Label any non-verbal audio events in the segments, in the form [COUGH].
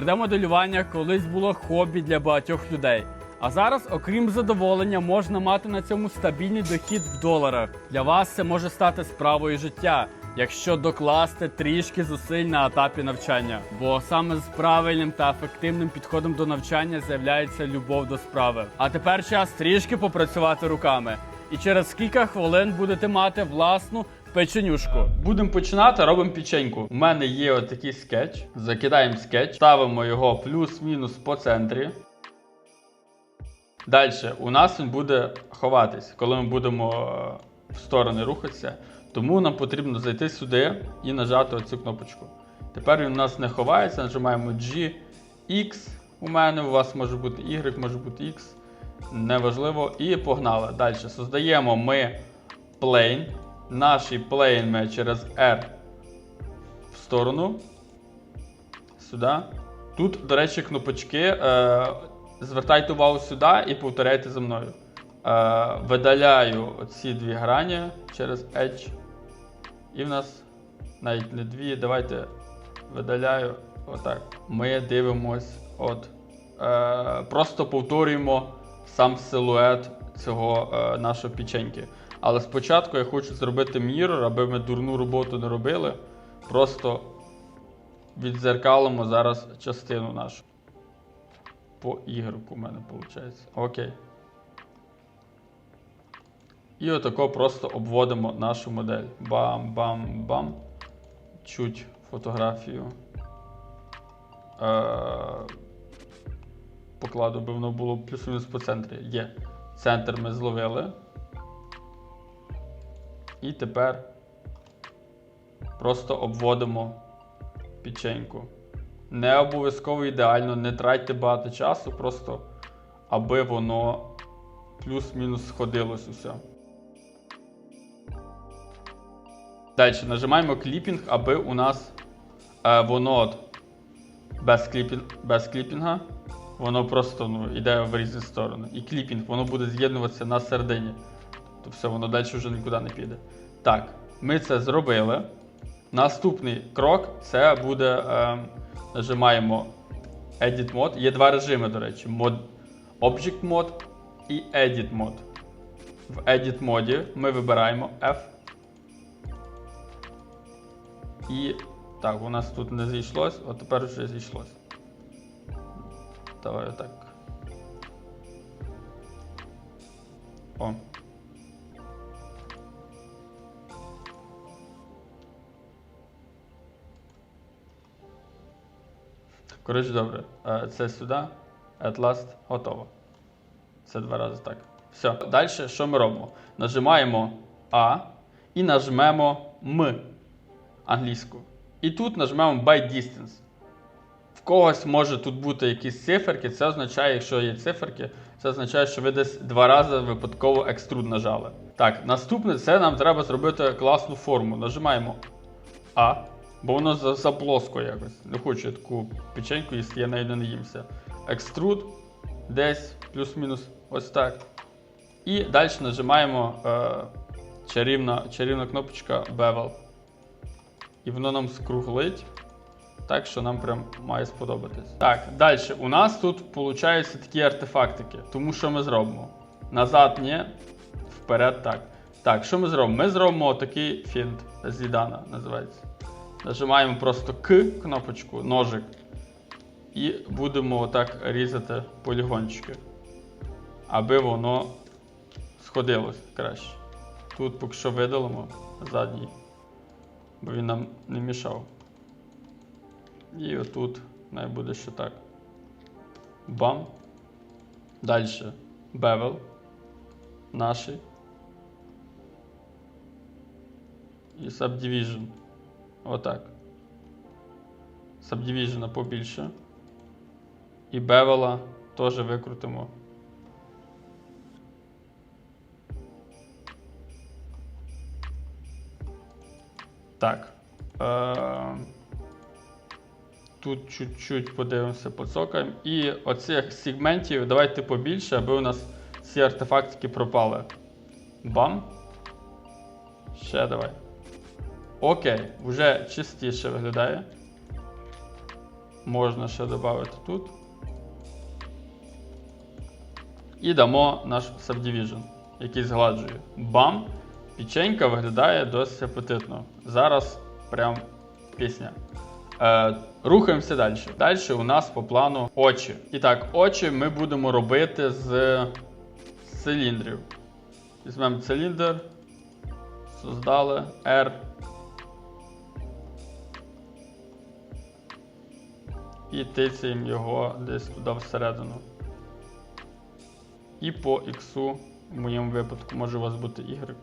3D-моделювання колись було хобі для багатьох людей. А зараз, окрім задоволення, можна мати на цьому стабільний дохід в доларах. Для вас це може стати справою життя, якщо докласти трішки зусиль на етапі навчання. Бо саме з правильним та ефективним підходом до навчання з'являється любов до справи. А тепер час трішки попрацювати руками. І через кілька хвилин будете мати власну печенюшку. Будемо починати, робимо печеньку. У мене є отакий скетч. Закидаємо скетч, ставимо його плюс-мінус по центрі. Далі у нас він буде ховатись, коли ми будемо е, в сторони рухатися. Тому нам потрібно зайти сюди і нажати оцю кнопочку. Тепер він у нас не ховається, нажимаємо G, X. У мене, у вас може бути Y, може бути X. Неважливо. І погнали. Далі. Создаємо ми plane. Наш plane ми через R в сторону. Сюди. Тут, до речі, кнопочки. Е, звертайте увагу сюди і повторяйте за мною. Е, видаляю ці дві грані через Edge. І в нас навіть не дві. Давайте видаляю. Отак. Ми дивимось. От. Е, просто повторюємо сам силует цього е, нашої печеньки. Але спочатку я хочу зробити мірор, аби ми дурну роботу не робили. Просто відзеркалимо зараз частину нашу. По Y у мене виходить. Окей. І отако просто обводимо нашу модель. Бам-бам-бам. Чуть фотографію. Е- покладу, би воно було плюс-мінус по центрі. Є. Центр ми зловили. І тепер просто обводимо печеньку. Не обов'язково ідеально, не тратьте багато часу, просто аби воно плюс-мінус сходилось усе. Далі нажимаємо кліпінг, аби у нас е, воно от без, кліпінг, без кліпінга, воно просто ну, йде в різні сторони. І кліпінг, воно буде з'єднуватися на середині. То все, воно далі вже нікуди не піде. Так, ми це зробили. Наступний крок це буде. Е, нажимаємо Edit Mode. Є два режими, до речі: Mod, Object Mode і Edit Mode. В Edit моді ми вибираємо F. І так, у нас тут не зійшлось, а тепер вже зійшлось. Давай отак. О. Коротше, добре. Е, Це сюди. At last. Готово. Це два рази так. Все. Далі що ми робимо? Нажимаємо А і нажмемо М англійську. І тут нажмемо By Distance. В когось може тут бути якісь циферки. Це означає, якщо є циферки, це означає, що ви десь два рази випадково екструд нажали. Так, наступне це нам треба зробити класну форму. Нажимаємо А. Бо воно за- заплоско якось. Не хочу я таку печеньку, якщо я нею не наїмся. Екструд десь плюс-мінус ось так. І далі нажимаємо е, чарівна, чарівна кнопочка Bevel. І воно нам скруглить. Так що нам прям має сподобатись. Так, далі. У нас тут виходить такі артефактики. Тому що ми зробимо? Назад ні, вперед так. Так, що ми зробимо? Ми зробимо такий фінт Зідана називається. Нажимаємо просто К кнопочку, ножик. І будемо отак різати полігончики. Аби воно сходилось краще. Тут поки що видалимо задній, бо він нам не мішав. І отут най буде ще так. Бам. Далі. Бевел. Наший. І Subdivision. Отак. Subdivision побільше. І бевела теж викрутимо. Так. Е- Тут чуть-чуть подивимося, поцокаємо. І оцих сегментів давайте побільше, аби у нас ці артефактики пропали. Бам. Ще давай. Окей, вже чистіше виглядає. Можна ще додати тут. І дамо наш Subdivision, який згладжує. Бам! Печенька виглядає досить апетитно. Зараз прям пісня. Е, рухаємося далі. Далі у нас по плану очі. І так, очі ми будемо робити з циліндрів. Візьмемо циліндр, создали R. І тицяємо його десь туди всередину. І по X, в моєму випадку, може у вас бути Y.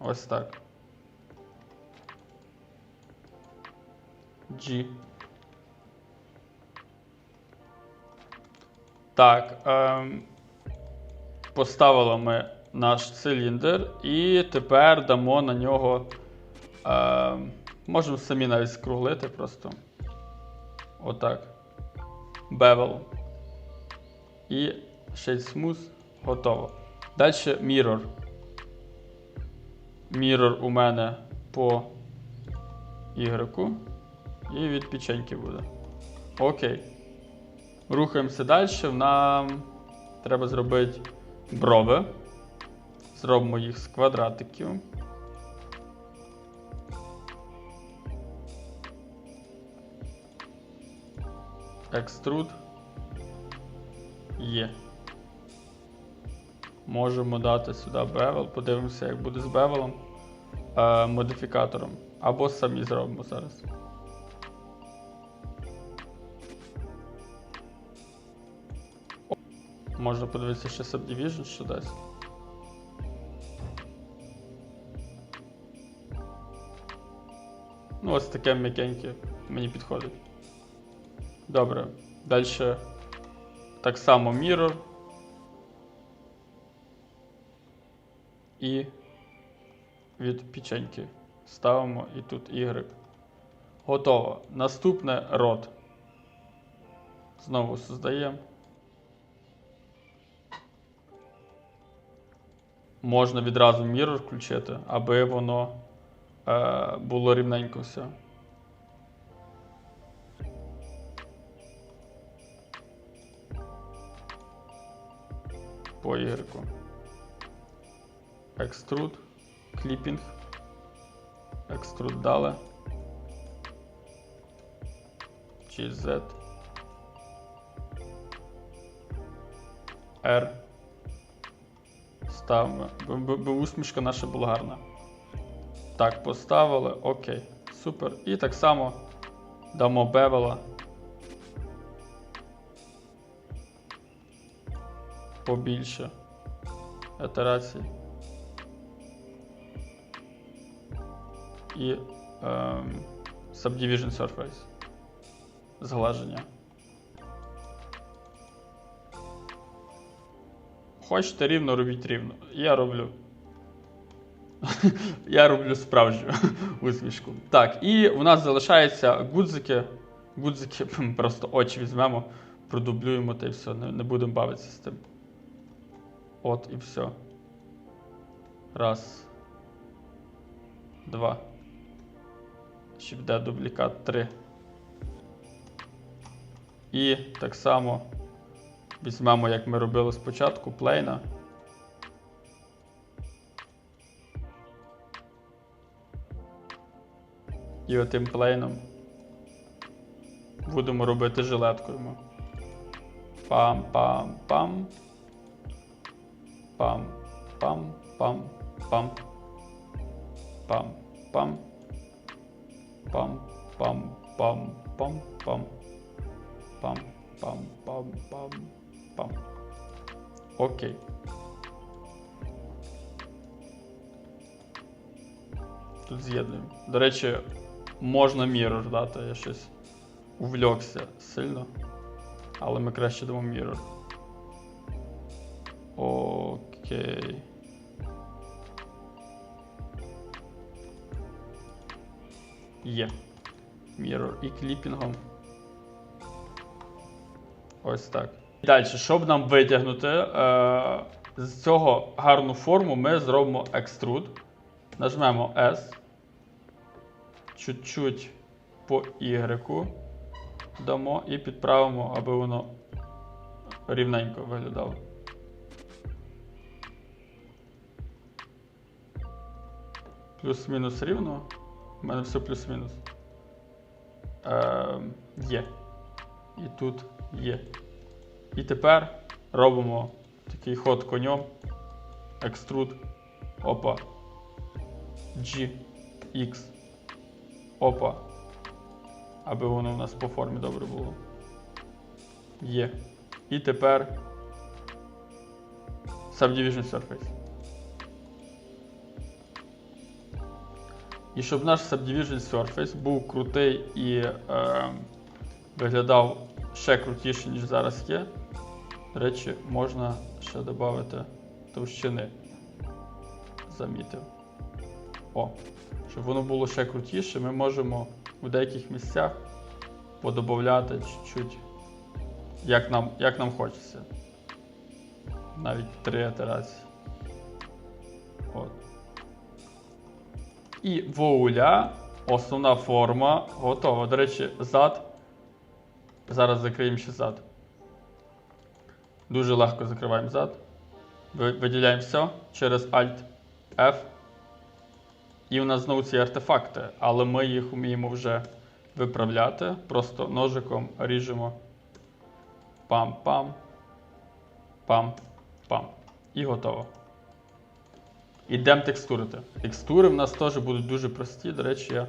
Ось так. G. Так. Ем, поставили ми наш циліндр і тепер дамо на нього. Ем, можемо самі навіть скруглити просто. Отак. Bevel. І Shade Smooth. Готово. Далі Mirror. Mirror у мене по Y. І від печеньки буде. Окей. Рухаємося далі. Нам треба зробити брови. Зробимо їх з квадратиків. Екструд. Є. Можемо дати сюди бевел. Подивимося, як буде з бевелом. Е, модифікатором. Або самі зробимо зараз. Можна подивитися ще Subdivision, що дасть. Ну, ось таке м'якеньке мені підходить. Добре. Далі так само Mirror. І від печеньки ставимо і тут Y. Готово. Наступне рот. Знову создаємо. Можна відразу Mirror включити, аби воно е, було рівненько все. По Y. Extrude, кліпінг. Extrude дали. GZ. R. Ставимо. Бо усмішка наша була гарна. Так, поставили. Окей. Супер. І так само дамо бевела. Побільше ітерацій. І ем, Subdivision Surface. Зглаження. Хочете рівно, робіть рівно. Я роблю. [LAUGHS] Я роблю справжню [LAUGHS] усмішку. Так, і у нас залишаються гудзики. Гудзики [LAUGHS] просто очі візьмемо, продублюємо та й все. Не, не будемо бавитися з тим. От і все. Раз. Два. Ще буде дублікат три. І так само візьмемо, як ми робили спочатку, плейна. І отим плейном будемо робити жилетку йому. Пам-пам-пам. Пам-пам-пам-пам. Пам-пам. Пам-пам-пам-пам-пам. Пам-пам-пам-пам-пам. Окей. Тут з'єднуємо. До речі, можна mirror дати, я щось увлікся сильно. Але ми краще дамо mirror. Окей. Є. Mirror і кліпінгом. Ось так. Далі, щоб нам витягнути е, з цього гарну форму, ми зробимо Extrude. Нажмемо S. Чуть-чуть по Y дамо і підправимо, аби воно рівненько виглядало. Плюс-мінус рівно. У мене все плюс-мінус. Е, є. І тут є. І тепер робимо такий ход конем. Екструд. Опа. G. X. Опа. Аби воно у нас по формі добре було. Є. І тепер Subdivision Surface. І щоб наш Subdivision Surface був крутий і е, виглядав ще крутіше, ніж зараз є. До речі, можна ще додати товщини. Замітив. О, щоб воно було ще крутіше, ми можемо у деяких місцях подобавляти чуть-чуть, як нам, як нам хочеться. Навіть три ітерації. От. І вуаля, основна форма готова. До речі, зад. Зараз закриємо ще зад. Дуже легко закриваємо зад. Виділяємо все через Alt F. І у нас знову ці артефакти, але ми їх вміємо вже виправляти. Просто ножиком ріжемо. Пам-пам. Пам-пам. І готово. Ідемо текстурити. Текстури в нас теж будуть дуже прості. До речі, я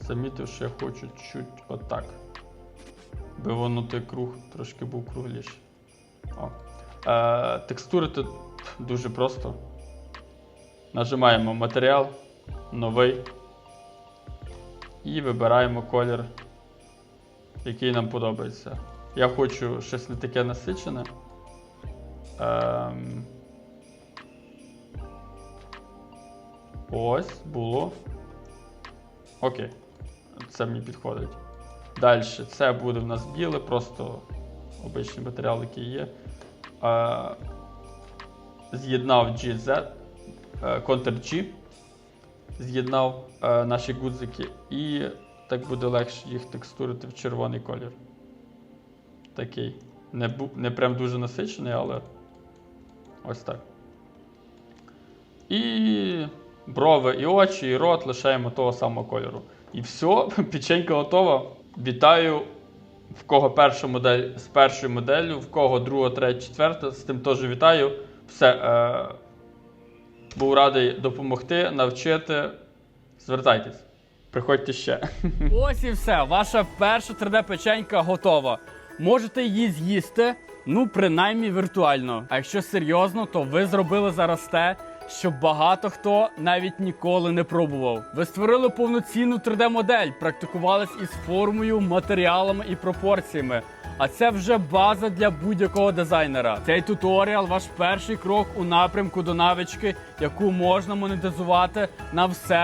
замітив, що я хочу чуть отак. Би воно той круг трошки був кругліший. О. Е, текстурити дуже просто. Нажимаємо матеріал, новий. І вибираємо колір, який нам подобається. Я хочу щось не таке насичене. Ем... Ось було. Окей. Це мені підходить. Далі, це буде в нас біле, просто обичний матеріал, який є. Е, з'єднав GZ, е, Ctrl-G, з'єднав е, наші гудзики, і так буде легше їх текстурити в червоний колір. Такий. Не, бу- не прям дуже насичений, але ось так. І брови, і очі, і рот лишаємо того самого кольору. І все, [LAUGHS] печенька готова. Вітаю. В кого перша модель з першою моделлю, в кого друга, третя, четверта, з тим теж вітаю. Все. Е, був радий допомогти, навчити. Звертайтесь, приходьте ще. [LAUGHS] Ось і все. Ваша перша 3D-печенька готова. Можете її з'їсти, ну принаймні віртуально. А якщо серйозно, то ви зробили зараз те, що багато хто навіть ніколи не пробував. Ви створили повноцінну 3D-модель, практикувались із формою, матеріалами і пропорціями. А це вже база для будь-якого дизайнера. Цей туторіал ваш перший крок у напрямку до навички, яку можна монетизувати на все.